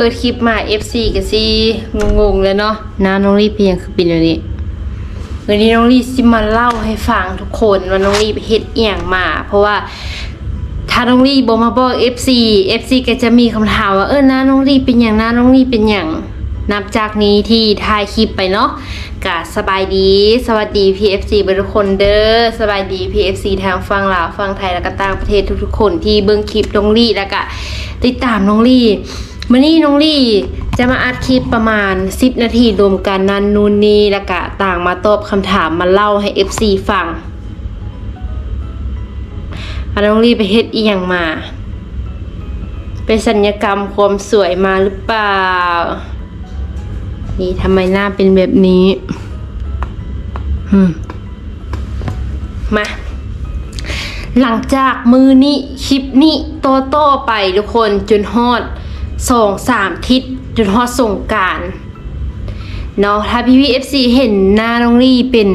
ปิดคลิปมา FC ก็สิงงๆแล้วเนาะน้าน้องรีเพียงคือเป็นแบบนี้วันนี้น้องรีสิมาเล่าให้ฟังทุกคนว่าน้องรีไปเฮ็ดเอียงมา เพราะว่าถ้าน้องรีบอกมาบอก FC FC ก็จะมีคำถามว่าเออน้าน้องรีเป็นอย่างน้าน้องรีเป็นอย่างนับจากนี้ที่ถ่ายคลิปไปเนาะกะสบายดี สวัสดี PFC ทุกคนเด้อสบายดี PFC ทางฟังลาวฟังไทยแล้วก็ต่างประเทศทุกๆคนที่เบิ่งคลิปน้องรีแล้วก็ติดตามน้องรี วันนี้น้องรีจะมาอัดคลิปประมาณ 10 นาทีรวมกันนันนูนนี้แล้วก็ต่างมาตอบคำถามมาเล่าให้ FC ฟังอาน้องรีไปเฮ็ดอีหยังมาไปสัญญกรรมความสวยมาหรือเปล่า นี่ทำไมหน้าเป็นแบบนี้มมาหลังจากมือนี้คลิปนี้โตโต้ไปทุกคนจนฮอด สองสามทิศจนฮอดส่งการเนาะถ้าพี่พีเอฟซีเห็นหน้าน้องลี่เป็น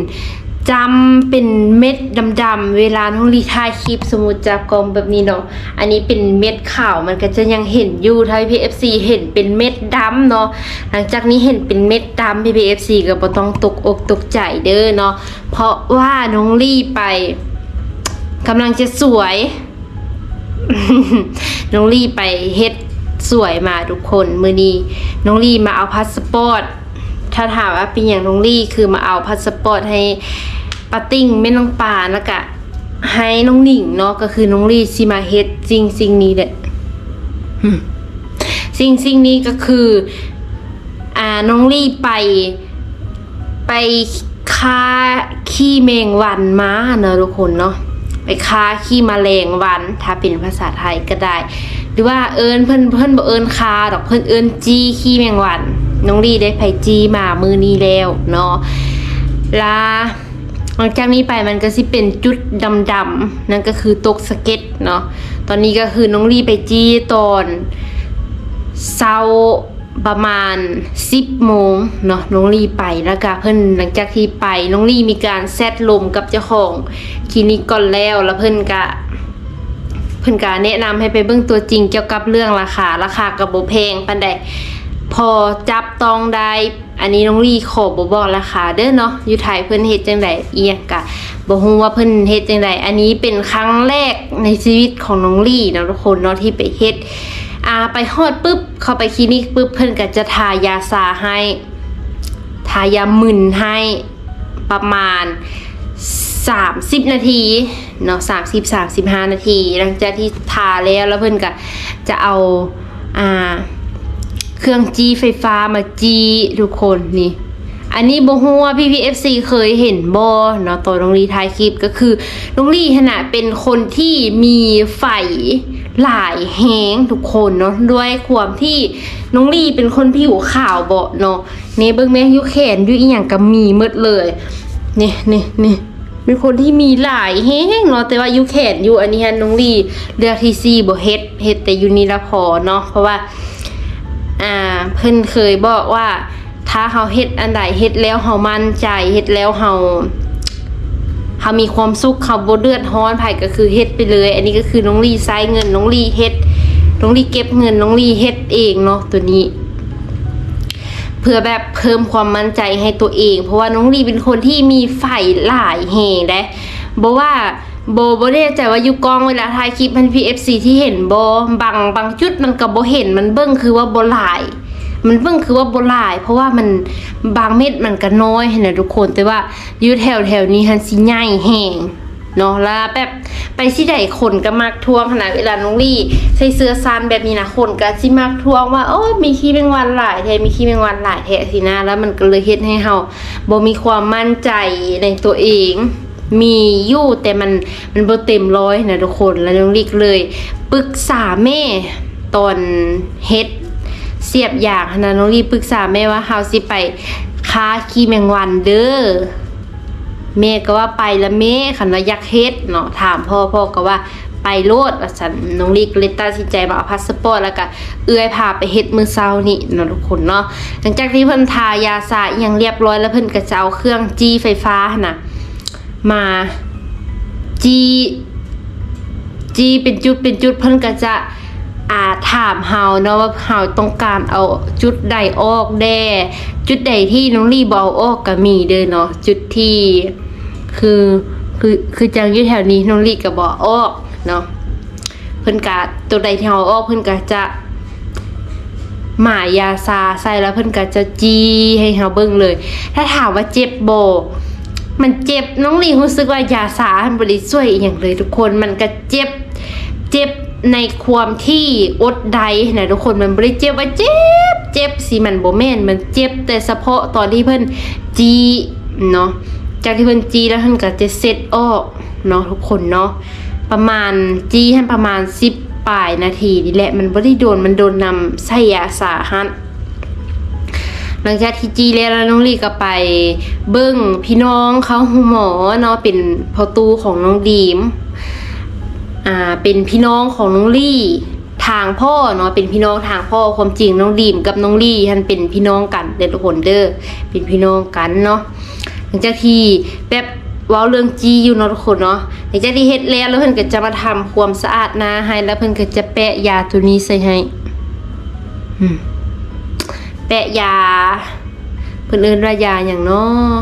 จำเป็นเม็ดดำๆเวลาน้องลี่ถ่ายคลิปสมมติจากกองแบบนี้เนาะอันนี้เป็นเม็ดขาวมันก็จะยังเห็นอยู่ถ้าพี่พีเอฟซีเห็นเป็นเม็ดดำเนาะหลังจากนี้เห็นเป็นเม็ดดำพี่พีเอฟซีก็บ่ต้องตกอกตกใจเด้อเนาะเพราะว่าน้องลี่ไปกำลังจะสวยน้องลี่ไปเฮ็ด สวยมาทุกคนมือนี้น้องลี่มาเอาพาสปอร์ตถ้าถามว่าเป็นอย่างน้องลี่คือมาเอาพาสปอร์ตให้ปาติ้งแม่น้องปานแล้วก็ให้น้องหนิงเนาะก็คือน้องลี่สิมาเฮ็ดสิ่งสิ่งนี้แหละสิ่งสิ่งนี้ก็คือ อ่าน้องลี่ไปไปฆ่าขี้แมงวันมาเนอะทุกคนเนาะ ไปฆ่าขี้แมลงวัน ถ้าเป็นภาษาไทยก็ได้ หรือว่าเอิญเพิ่อนเพิ่อนบ่เอิญคาดอกเพิ่อนเอิญจี้ขี้แมงวัน น้องดีได้ไผจี้มามือนี้แล้วเนาะลาหลังจากนี้ไปมันก็สิเป็นจุดดำๆนั่นก็คือตกสเก็ตเนาะตอนนี้ก็คือน้องลีไปจี้ตอนเช้า ประมาณ 10โมงเนาะน้องลีไปแล้วก็เพิ่นหลังจากที่ไปน้องลีมีการแซดลมกับเจ้าของคลินิกก่อนแล้วแล้วเพิ่นก็เพิ่นก็แนะนำให้ไปเบิ่งตัวจริงเกี่ยวกับเรื่องราคาราคากับโบแพงปานใดพอจับต้องได้อันนี้น้องลี่ขอบ่บอกราคาเด้อเนาะอยู่ไทยเพิ่นเฮ็ดจังไดอีหยังกะบ่ฮู้ว่าเพิ่นเฮ็ดจังไดอันนี้เป็นครั้งแรกในชีวิตของน้องลี่นะทุกคนเนาะที่ไปเฮ็ด อาไปฮอดปุ๊บ เข้าไปคลินิกปุ๊บเพิ่นก็จะทายาซาให้ทายาหมึนให้ประมาณ 30 นาทีเนาะ30 35นาที หลังจากที่ทาแล้วแล้วเพิ่นก็จะเอาอ่าเครื่องจีไฟฟ้ามาจีทุกคนนี่อันนี้โบฮู้ว่าพี่พีเอฟซีเคยเห็นบอเนาะตอนน้องลีถ่ายคลิปก็คือน้องลีขนาดเป็นคนที่มีไฝ หลายแหงทุกคนเนาะด้วยความที่น้องลีเป็นคนผิวขาวเบาเนาะเนี่ยเบิ้งแม่ยุแขนอยุอีหยังก็มีหมดเลยนี่นี่นี่เป็นคนที่มีหลายแหงเนาะแต่ว่ายุแขนอยู่อันนี้ฮะน้องลีเลือกที่ซีบ่เฮ็ดเฮ็ดแต่ยูนีละพอเนาะเพราะว่าอ่าเพิ่นเคยบอกว่าถ้าเฮาเฮ็ดอันใดเฮ็ดแล้วเฮามั่นใจเฮ็ดแล้วเฮา เฮามีความสุขเฮาบ่เดือดร้อนไผก็คือเฮ็ดไปเลย อันนี้ก็คือน้องลี่ใช้เงินน้องลี่เฮ็ดน้องลี่เก็บเงินน้องลี่เฮ็ดเองเนาะตัวนี้ เพื่อแบบเพิ่มความมั่นใจให้ตัวเอง เพราะว่าน้องลีเป็นคนที่มีไฟหลายแหงได้บอกว่าโบโบได้ใจว่าอยู่กองเวลาถ่ายคลิปมันพีเอฟซีที่เห็นโบบางบางจุดมันกับโบเห็นมันเบิ้งคือว่าโบหลาย มันเบิ้งคือว่าโบหลาย เพราะว่ามันบางเม็ดมันก็น้อยเห็นไหมทุกคนแต่ว่าอยู่แถวแถวนี้ฮันสิใหญ่แห้งเนาะแล้วแบบไปที่ใดคนก็มักทวงขนาดเวลาน้องลี่ใส่เสื้อซันแบบนี้นะคนก็สิมักทวงว่าโอ้ยมีขี้แมงวันหลายแท้มีขี้แมงวันหลายแท้สินะแล้วมันก็เลยเฮ็ดให้เฮาบ่มีความมั่นใจในตัวเองมีอยู่แต่มันมันบ่เต็มร้อยนะทุกคนแล้วน้องลี่เลยปรึกษาแม่ตอนเฮ็ด เสียบอย่างนะน้องลี่ปรึกษาแม่ว่าเฮาสิไปค้าขี้แมงวันเด้อแม่ก็ว่าไปล้วแม่คันว่าอยากเฮ็ดเนาะถามพ่อพ่อก็ว่าไปโลดว่าฉันน้องลีกเลยตัดสินใจมาเอาพาสปอร์ตแล้วก็เอื้อยพาไปเฮ็ดมือเช้านี่เนาะทุกคนเนาะหลังจากที่เพิ่นทายาสาอหยังเรียบร้อยแล้วเพิ่นก็จะเอาเครื่องจี้ไฟฟ้านน่ะมาจี้จี้เป็นจุดเป็นจุดเพิ่นก็จะ อาถามเฮาเนาะว่าเฮาต้องการเอาจุดใดออกแด่จุดใดที่น้องลี่บเอาออกก็มีเด้อเนาะจุดที่คือคือคือจังอยู่แถวนี้น้องลี่ก็บ่ออกเนาะเพิ่นก็ตัวใดที่เฮาออกเพิ่นก็จะหมายาซาใส่แล้วเพิ่นก็จะจีให้เฮาเบิ่งเลย ถ้าถามว่าเจ็บบ่มันเจ็บน้องลีรู้สึกว่ายาซามันบ่ได้ช่วยอหย่างเลยทุกคนมันก็เจ็บ เจ็บ ในความที่อดใดนะทุกคนมันบ่ได้เจ็บว่าเจ็บเจ็บสิมันบ่แม่นมันเจ็บแต่เฉพาะตอนที่เพิ่นจีเนาะจากที่เพิ่นจีแล้วเพิ่นก็จะเซ็ตออกเนาะทุกคนเนาะประมาณจีให้ประมาณ10ปลายนาทีนี่แหละมันบ่ได้โดนมันโดนนำใส่ยาสาหัสหลังจากที่จีแล้วน้องลีก็ไปเบิ้งพี่น้องเขาหูหมอเนาะเป็นพอตูของน้องดีม อ่าเป็นพี่น้องของน้องลี่ทางพ่อเนาะเป็นพี่น้องทางพ่อความจริงน้องดีมกับน้องลี่ท่านเป็นพี่น้องกันเด็ดทุกคนเด้อเป็นพี่น้องกันเนาะหลังจากที่แบบว้าเรื่องจีอยู่เนาะทุกคนเนาะหลังจากที่เฮ็ดแล้วแล้วเพิ่นก็จะมาทำความสะอาดนาให้แล้วเพิ่นก็จะแปะยาตัวนี้ใส่ให้แปะยา เพิ่นเอิ้นว่ายาอย่างเนาะ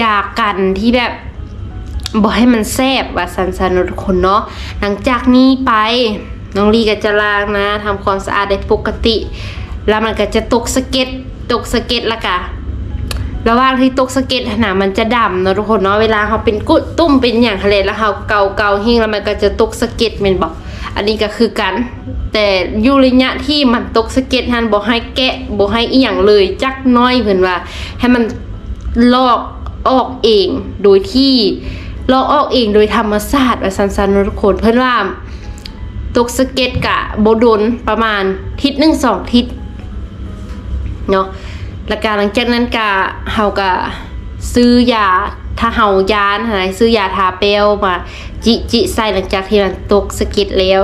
ยากันที่แบบ บ่ให้มันแซบว่าสันสันๆเนาะทุกคนเนาะหลังจากนี้ไปน้องลีก็จะล้างนะทำความสะอาดได้ปกติ แล้วมันก็จะตกสะเก็ดตกสะเก็ดละกะระหว่างที่ตกสะเก็ดหนามันจะดำเนาะทุกคนเนาะเวลาเขาเป็นกุดตุ้มเป็นอย่างทะเลแล้วเขาเกาเกาหิ้งแล้วมันก็จะตกสะเก็ดแม่นบอกอันนี้ก็คือกัน แต่ยูระยะที่มันตกสะเก็ดหันบอกให้แกะบอกให้อีหยังเลยจักน้อยเพิ่นว่า ให้มันลอกออกเองโดยที่ ลอกออกเองโดยธรรมชาติว่าสันๆเนาะทุกคนเพิ่อนว่าตกสเก็ตกะโบดนประมาณทิศหนึ่งสองทิศเนาะแล้วการหลังจากนั้นกะเฮากะซื้อยาถ้าเฮายานหายซื้อยาทาเปลวมาจิจิใส่หลังจากที่มันตกสะเก็ตแล้ว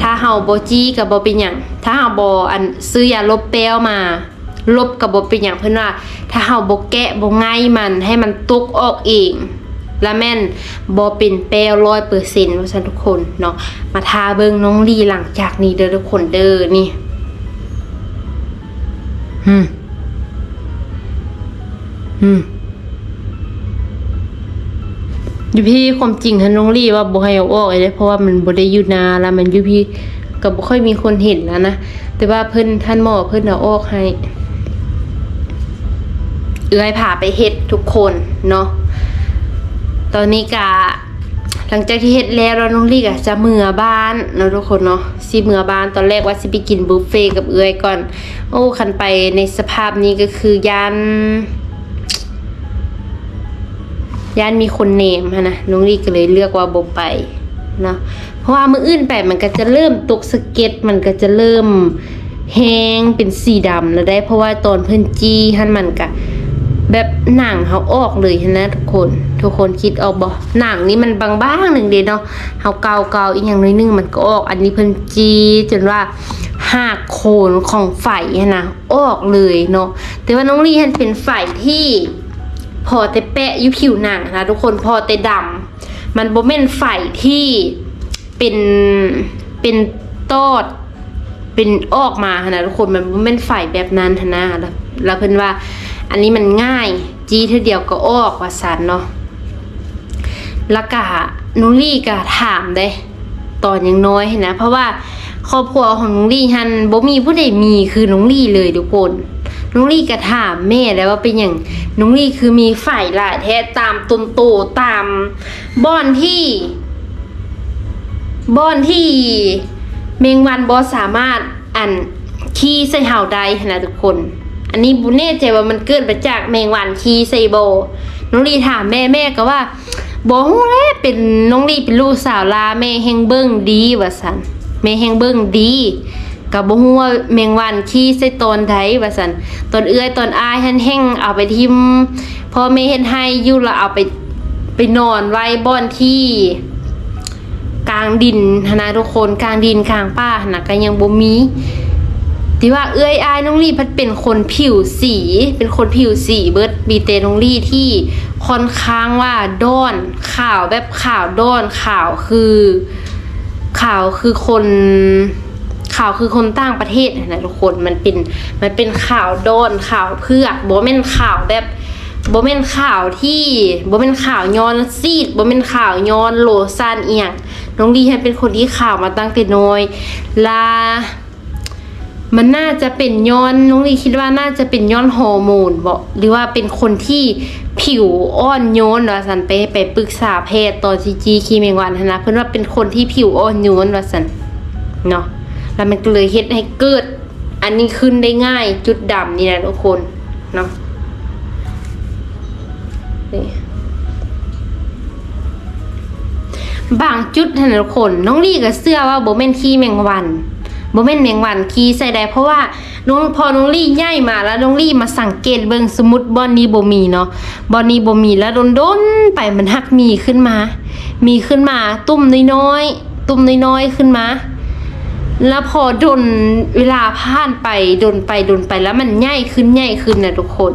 ถ้าเฮาโบจี้กับโบเป็นหยังถ้าเฮาโบอันซื้อยาลบเปลวมา ลบกับโบเป็นหยังเพิ่อนว่า ถ้าเฮาโบแกะบ่ง่ายมันให้มันตกออกเอง และแม่นบอเป็นแป้ร้อยเปอร์เซ็นต์ว่าฉันทุกคนเนาะมาทาเบิงน้องลีหลังจากนี้เด้อทุกคนเด้อนี่อืมอืมอยู่พี่ความจริงท่านน้องลีว่าบ่ให้เอาออกเลยเพราะว่ามันบ่ได้อยู่นาแล้วมันอยู่พี่ก็บ่ค่อยมีคนเห็นแล้วนะแต่ว่าเพิ่นท่านหมอเพิ่นเอาออกให้เอื้อยพาไปเฮ็ดทุกคนเนาะ ตอนนี้กะหลังจากที่เฮ็ดแล้วเราน้องลี่กะจะเมื่อบ้านเนาะทุกคนเนาะสิเมื่อบ้านตอนแรกว่าสิไปกินบุฟเฟ่กับเอื้อยก่อน โอ้คันไปในสภาพนี้ก็คือยานยานมีคนเนมหั้นะน้องลี่ก็เลยเลือกว่าบ่ไปเนาะเพราะว่ามืออื่นไปมันก็จะเริ่มตกสะเก็ตมันก็จะเริ่มแห้งเป็นสีดำแล้วได้เพราะว่าตอนเพิ่นจี้หันมันกะ แบบหนังเขาออกเลยนะทุกคน ทุกคนคิดออกบ่หนังนี่มันบางๆหนึ่งเดียวเนาะเขาเกาเกาอีกอย่างน้อยนึงมันก็ออก อันนี้เพิ่นจีจนว่าหักโคนของไฟนะออกเลยเนาะแต่ว่าน้องลี่เห็นเป็นไฟที่ พอแต่แปะยู่ผิวหนังนะทุกคนพอแต่ดำมันบ่แม่นไฟที่เป็นเป็นตอดเป็นออกมานะทุกคนมันบ่แม่นไฟแบบนั้นนะแล้วแล้วเพิ่นว่า อันนี้มันง่าย จีเท่าเดียวก็ออกว่าสันเนาะแล้วก็นุลี่ก็ถามได้ตอนยังน้อยนะ เพราะว่าครอบครัวของนุลี่ฮันบ่มีผู้ใดมีคือนุลี่เลยทุกคนนุลี่ก็ถามแม่แล้วว่าเป็นอย่างนุลี่คือมีฝ่ายลายแท้ตามตนโตตามบ่อนที่บ่อนที่เมงวันบอสามารถอันขี้ใส่เห่าได้นะทุกคน อันนี้บุแน่ใจว่ามันเกิดมาจากแมงวันขี้ใส่โบน้องลีถามแม่แม่ก็ว่าบอกฮู้แล้เป็นน้องลีเป็นลูกสาวลาแม่แฮงเบิ้งดีว่าสันแม่แฮงเบิ้งดีกับบ่ฮู้ว่าแมงวันขี้ใส่ตอนใดว่าสันตนเอื้อยตอนอายหันแห้งเอาไปทิมพอแม่เฮ็ดให้อยู่ละเอาไปไปนอนไว้บ่อนที่ กลางดินนะทุกคนกลางดินกลางป่าหนนะก็ยังบ่มี ที่ว่าเอื้อยอายน้องลี่พัดเป็นคนผิวสี เป็นคนผิวสีเบิร์ดมีเตน้องลี่ที่ค่อนข้างว่าด้อนขาวแบบขาวด้อนขาวคือขาวคือคนข่าวคือคนต่างประเทศนะทุกคนมันเป็นมันเป็นข่าวโดนข่าวเพือกบ่แม่นข่าวแบบบ่แม่นข่าวที่บ่แม่นข่าวย้อนซีดบ่แม่นข่าวย้อนโลซานเอียงน้องดีให้เป็นคนที่ข่าวมาตั้งแต่น้อยลา มันน่าจะเป็นย้อนน้องลีคิดว่าน่าจะเป็นย้อนฮอร์โมนบอกหรือว่าเป็นคนที่ผิวอ่อนโยนว่าสันไปไปปรึกษาแพทย์ตอนจีจีคีเมงวันนะเพื่อนว่าเป็นคนที่ผิวอ่อนโยนว่าสันเนาะแล้วมันก็เลยเฮ็ดให้เกิด อันนี้ขึ้นได้ง่ายจุดดำนี่แหละทุกคนเนาะนี่บางจุดท่านทุกคน น้องลี่ก็เสื้อว่าโบเมนขี้แมงวัน บเมนแมงวันขี้ใส่ได้เพราะว่าน้องพอน้องลี่ย่ายมาแล้วน้องลี่มาสังเกตเบิ่งสมมุดบอนนี้โบมีเนาะบอนนี้โบมีแล้วโดนดนๆไปมันหักมีขึ้นมา มีขึ้นมาตุ่มน้อยๆตุ่มน้อยๆขึ้นมาแล้วพอดนเวลาผ่านไปดนไปดนไปแล้วมันใหญ่ขึ้นใหญ่ขึ้นนะทุกคน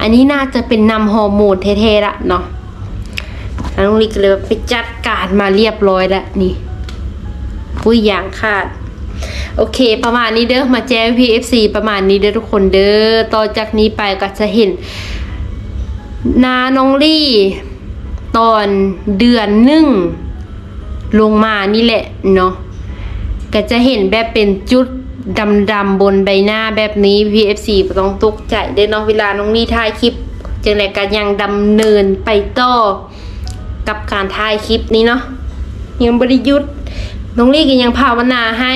อันนี้น่าจะเป็นนำฮอร์โมนเท่ๆละเนาะแล้วน้องลิกเลยไปจัดการมาเรียบร้อยแล้วนี่ผู้อย่างคาด โอเค ประมาณนี้เด้อมาแจ้ง PFC ประมาณนี้เด้อทุกคนเด้อต่อจากนี้ไปก็จะเห็นนาน้องลี่ ตอนเดือนหนึ่งลงมานี่แหละเนาะก็จะเห็นแบบเป็นจุดดำๆบนใบหน้าแบบนี้ PFC ต้องตกใจเด้อเนาะเวลาน้องนี่ถ่ายคลิปจังไดก็ยังดำเนินไปต่อกับการถ่ายคลิปนี้เนาะยังบริยุทธ์น้องลี่ก็ยังภาวนาให้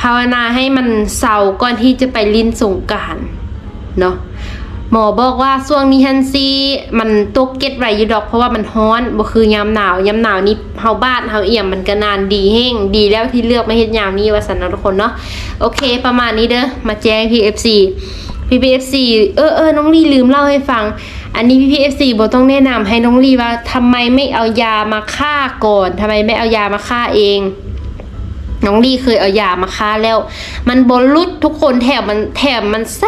ภาวนาให้มันเศร้าก่อนที่จะไปลินสงการเนาะหมอบอกว่าช่วงนี้ฮันซีมันตกเก็ตไรอยู่ดอกเพราะว่ามันฮ้อนบ่คือยามหนาวยามหนาวนี่เฮาบ้านเฮาเอี่ยมมันก็นานดีแห้งดีแล้วที่เลือกมาเฮ็ดยามนี้ว่าสันนะทุกคนเนาะโอเค ประมาณนี้เด้อมาแจ้ง PFC PPFC เอฟซีเออเออน้องลี่ลืมเล่าให้ฟัง อันนี้ PPFC บอต้องแนะนำให้น้องลี่ว่าทำไมไม่เอายามาฆ่าก่อนทำไมไม่เอายามาฆ่าเอง น้องลี่เคยเอายามาฆ่าแล้ว มันบรุดทุกคนแถมมันแถมมันแซ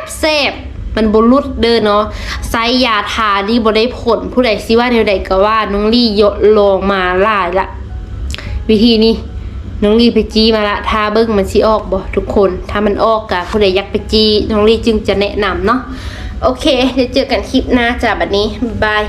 บแซบมันบรุดเด้อเนาะไซยาทานี่บ่ได้ผลผู้ใดสิว่าแนวใดก็ว่าน้องลี่ยกลองมาหลายละ วิธีนี้น้องลี่ไปจี้มาละทาเบิ้งมันสิออกบ่ทุกคน ถ้ามันออกกะผู้ใดอยากไปจี้น้องลี่จึงจะแนะนำเนาะโอเคเดี๋ยวเจอกันคลิปหน้าจ้าบัดนี้บายบาย